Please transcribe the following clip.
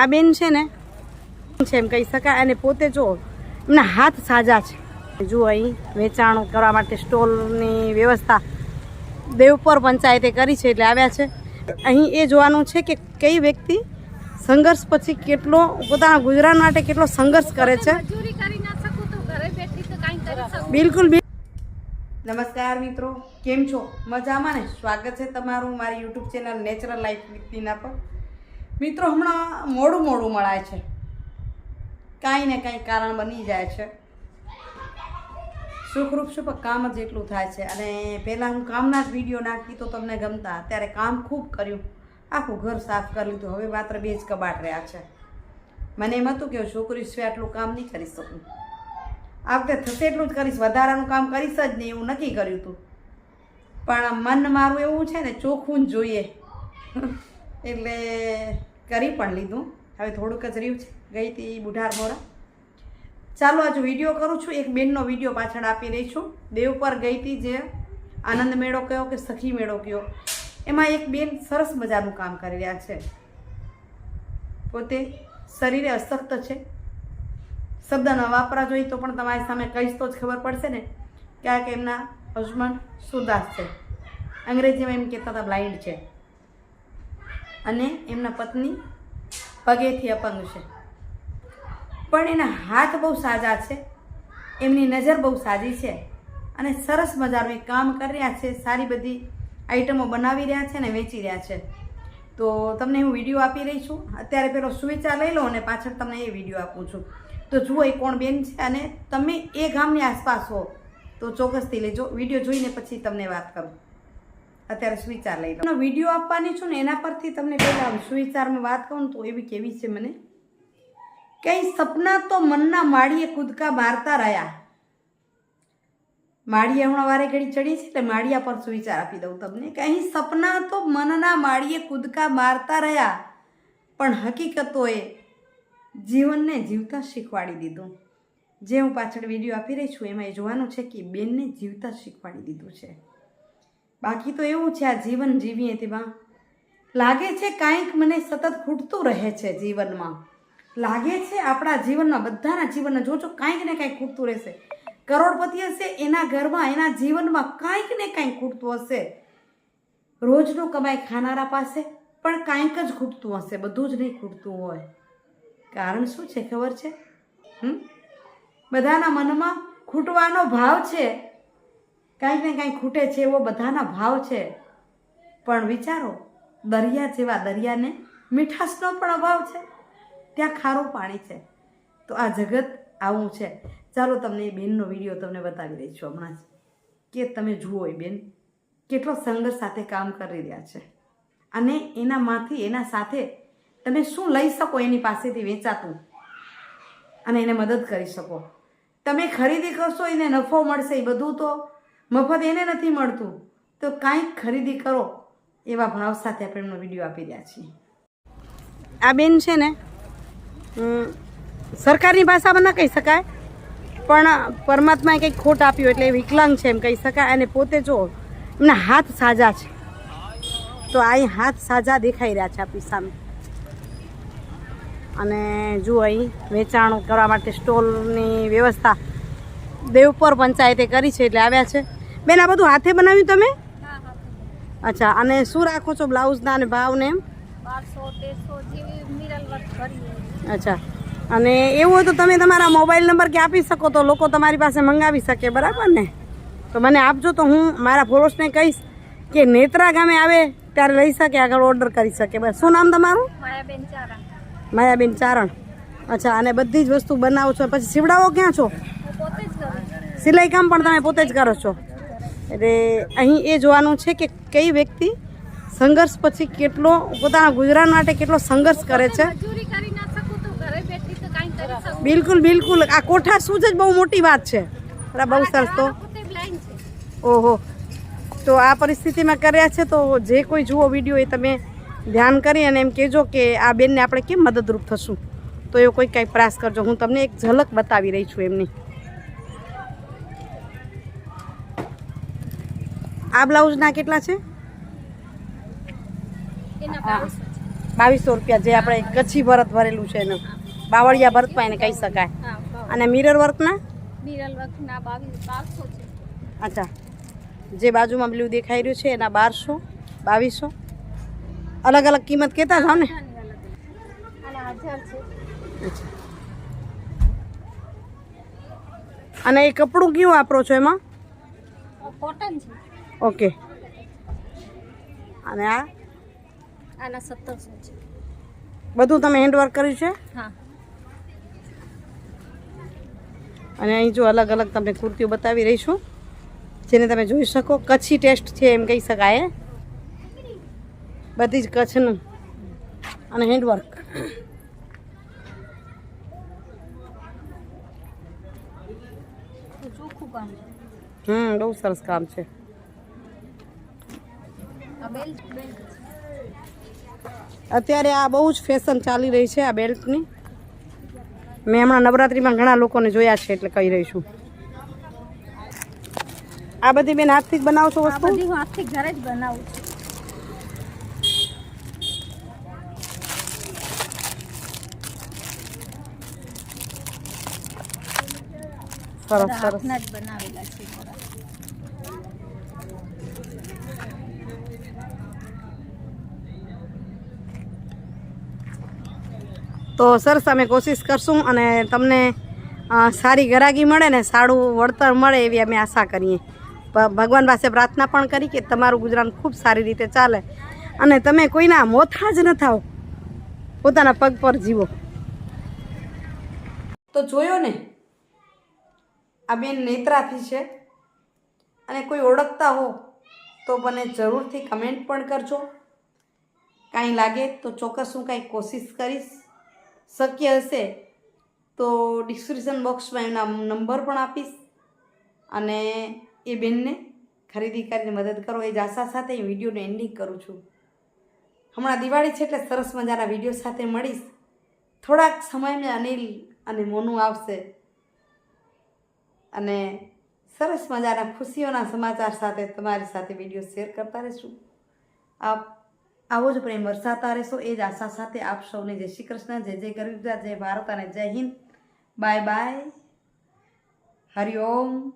આ બેન છે ને છે એમ કહી શકાય. અને પોતે જો એમના હાથ સાજા છે. જુઓ અહીં વેચાણ કરવા માટે સ્ટોલની વ્યવસ્થા દેવપર પંચાયતે કરી છે એટલે આવ્યા છે. અહીં એ જોવાનું છે કે કઈ વ્યક્તિ સંઘર્ષ પછી કેટલો પોતાના ગુજરાન માટે કેટલો સંઘર્ષ કરે છે. મજૂરી કરી ના શકું તો ઘરે બેઠી તો કાંઈ કરી શકું. બિલકુલ નમસ્કાર મિત્રો કેમ છો? મજામાં ને? સ્વાગત છે તમારું મારી યુટ્યુબ ચેનલ નેચરલ લાઈફ વ્યક્તિના પર. મિત્રો, હમણાં મોડું મોડું મળાય છે. કાંઈ ને કાંઈ કારણ બની જાય છે. સુખરૂપ સુખ કામ જ એટલું થાય છે. અને પહેલાં હું કામના જ વીડિયો નાખી તો તમને ગમતા. ત્યારે કામ ખૂબ કર્યું. આખું ઘર સાફ કરી લીધું. હવે માત્ર બે જ કબાટ રહ્યા છે. મને એમ હતું કે છોકરી સિવાય આટલું કામ નહીં કરી શકું. આ વખતે થશે એટલું જ કરીશ. વધારાનું કામ કરીશ જ નહીં એવું નક્કી કર્યું હતું પણ મન મારું એવું છે ને, ચોખ્ખું જ જોઈએ. એટલે કરી પણ લીધું. હવે થોડુંક જ રહ્યું છે. ગઈ હતી બુઢાર મોરા. ચાલો આજે વીડિયો કરું છું. એક બેનનો વીડિયો પાછળ આપી રહી છું. દેવ પર ગઈ હતી જે આનંદ મેળો કયો કે સખી મેળો કયો. એમાં એક બેન સરસ મજાનું કામ કરી રહ્યા છે. પોતે શરીરે અશક્ત છે. શબ્દ ન વાપરા જોઈએ તો પણ તમારી સામે કહીશ તો જ ખબર પડશે ને કે આ કે એમના હસબન્ડ સુદાસ છે. અંગ્રેજીમાં એમ કહેતા હતા બ્લાઇન્ડ છે. અને એમના પત્ની પગેથી અપંગ છે. પણ એના હાથ બહુ સાજા છે. એમની નજર બહુ સાજી છે અને સરસ મજાનું એ કામ કરી રહ્યા છે. સારી બધી આઈટમો બનાવી રહ્યા છે અને વેચી રહ્યા છે. તો તમને હું વીડિયો આપી રહી છું. અત્યારે પેલો સુવિચાર લઈ લો અને પાછળ તમને એ વીડિયો આપું છું. તો જુઓ એ કોણ બેન છે અને તમે એ ગામની આસપાસ હો. તો ચોક્કસથી લેજો. વીડિયો જોઈને પછી તમને વાત કરું. અત્યારે સુવિચાર લઈ લો. વીડિયો આપવાની છું ને એના પરથી તમને પહેલાં સુવિચારમાં વાત કહું તો એવી કેવી છે મને? ક્યાંય સપના તો મનના માળીએ કૂદકા મારતા રહ્યા. માળીએ હમણાં વારે ઘડી ચડી છે એટલે માળિયા પર સુવિચાર આપી દઉં તમને. કે અહીં સપના તો મનના માળીએ કૂદકા મારતા રહ્યા. પણ હકીકતોએ જીવનને જીવતા શીખવાડી દીધું. જે હું પાછળ વીડિયો આપી રહી છું, એમાં એ જોવાનું છે કે બેનને જીવતા શીખવાડી દીધું છે. બાકી તો એવું છે આ જીવન જીવીએ તેમાં લાગે છે કાંઈક મને સતત ખૂટતું રહે છે જીવનમાં. લાગે છે આપણા જીવનમાં બધાના જીવનમાં જોજો કાંઈક ને કાંઈક ખૂટતું રહેશે. કરોડપતિ હશે એના ઘરમાં, એના જીવનમાં કાંઈક ને કાંઈક ખૂટતું હશે. રોજનું કમાઈ ખાનારા પાસે પણ કાંઈક જ ખૂટતું હશે, બધું જ નહીં ખૂટતું હોય. કારણ શું છે ખબર છે? હમ? બધાના મનમાં ખૂટવાનો ભાવ છે. કાંઈક ને કાંઈક ખૂટે છે એવો બધાના ભાવ છે. પણ વિચારો, દરિયા જેવા દરિયાને મીઠાશનો પણ અભાવ છે. ત્યાં ખારું પાણી છે. તો આ જગત આવું છે. ચાલો તમને એ બેનનો વીડિયો તમને બતાવી રહી હમણાં જ. કે તમે જુઓ એ બેન, કેટલો સંઘર્ષ સાથે કામ કરી રહ્યા છે. અને એનામાંથી, એના સાથે તમે શું લઈ શકો એની પાસેથી વેચાતું? અને એને મદદ કરી શકો. તમે ખરીદી કરશો, એને નફો મળશે એ બધું તો મફત એને નથી મળતું. તો કાંઈક ખરીદી કરો એવા ભાવ સાથે આપણે એમનો વીડિયો આપી રહ્યા છીએ. આ બેન છે ને સરકારની ભાષામાં ન કહી શકાય, પણ પરમાત્માએ કંઈક ખોટ આપ્યું એટલે વિકલાંગ છે એમ કહી શકાય. અને પોતે જો એમના હાથ સાજા છે. તો અહીં હાથ સાજા દેખાઈ રહ્યા છે આપણી સામે. અને જુઓ અહીં વેચાણ કરવા માટે સ્ટોલની વ્યવસ્થા દેવપર પંચાયતે કરી છે એટલે આવ્યા છે. બેન આ બધું હાથે બનાવ્યું તમે? અચ્છા અને શું રાખો છો બ્લાઉઝના અને ભાવને એમ? અચ્છા અને એવું હોય તો તમે તમારા મોબાઈલ નંબર કે આપી શકો તો લોકો તમારી પાસે મંગાવી શકે બરાબર ને? તો મને આપજો તો હું મારા ફોલોસને કહીશ કે નેત્રા ગામે આવે ત્યારે લઈ શકે આગળ ઓર્ડર કરી શકે. બસ શું નામ તમારું? માયાબેન ચારણ. માયાબેન ચારણ. અચ્છા અને બધી જ વસ્તુ બનાવો છો. પછી સીવડાવો ક્યાં છો? સિલાઈ કામ પણ તમે પોતે જ કરો છો. એટલે અહીં એ જોવાનું છે કે કઈ વ્યક્તિ સંઘર્ષ પછી કેટલો પોતાના ગુજરાત માટે કેટલો સંઘર્ષ કરે છે. બિલકુલ બિલકુલ. આ કોઠા શું જ બહુ મોટી વાત છે. બહુ સરસ. તો ઓહો. તો આ પરિસ્થિતિમાં કર્યા છે તો જે કોઈ જુઓ વીડિયો એ તમે ધ્યાન કરી અને એમ કહેજો કે આ બેનને આપણે કેમ મદદરૂપ થશું? તો એવો કોઈ કાંઈ પ્રયાસ કરજો. હું તમને એક ઝલક બતાવી રહી છું એમની. આ બ્લાઉઝના કેટલા છે? એના બાવીસો રૂપિયા જે આપણે કચ્છી ભરત ભરેલું છે એનું. બાવળિયા ભરતમાં એને કહી શકાય. અને મિરર વર્કના અચ્છા. જે બાજુમાં બ્લુ દેખાઈ રહ્યું છે એના બારસો બાવીસો. અલગ અલગ કિંમત કહેતા જાવ ને? અને એ કપડું કેવું વાપરો છો એમાં? કોટન છે. ઓકે. અને આ? આના સત્તરસો છે. બધું તમે હેન્ડવર્ક કર્યું છે? હા. અને અહીં જો અલગ અલગ તમને કુર્તીઓ બતાવી રહી છું. જેને તમે જોઈ શકો. કચ્છી ટેસ્ટ છે એમ કહી શકાય. બધી જ કચ્છનું. અને હેન્ડવર્ક હમ બહુ સરસ કામ છે. અત્યારે આ બહુ જ ફેશન ચાલી રહી છે આ બેલ્ટની મેં હમણાં નવરાત્રિમાં ઘણા લોકોને જોયા છે એટલે કહી રહી છું. આ બધી બેન હાથથી જ બનાવશો વસ્તુ? બધી હું હાથથી ઘરે જ બનાવું સરસ સરસ. બનાવેલા છે તો સરસ અમે કોશિશ કરશું અને તમને સારી ગરાગી મળે ને સારું વળતર મળે એવી અમે આશા કરીએ. ભગવાન પાસે પ્રાર્થના પણ કરી કે તમારું ગુજરાન ખૂબ સારી રીતે ચાલે. અને તમે કોઈના મોથા જ ન થાવ પોતાના પગ પર જીવો. તો જોયો ને? આ બેન નેત્રાથી છે. અને કોઈ ઓળખતા હો, તો મને જરૂરથી કમેન્ટ પણ કરજો. કાંઈ લાગે તો ચોક્કસ હું કાંઈ કોશિશ કરીશ. શક્ય હશે, તો ડિસ્ક્રિપ્શન બોક્સમાં એમના નંબર પણ આપીશ અને એ બેનને ખરીદી કરીને મદદ કરો. એ જ આશા સાથે એ વિડીયોને એન્ડિંગ કરું છું. હમણાં દિવાળી છે એટલે સરસ મજાના વીડિયો સાથે મળીશ. થોડાક સમયમાં અનિલ અને મોનું આવશે અને સરસ મજાના ખુશીઓના સમાચાર સાથે તમારી સાથે વીડિયો શેર કરતા રહીશું. આપ આવો જ પ્રેમ વરસાતા રહેશો એ જ આશા સાથે આપ સૌને જય શ્રી કૃષ્ણ, જય જય ગરવી જય ભારત અને જય હિન્દ. Bye bye Hariom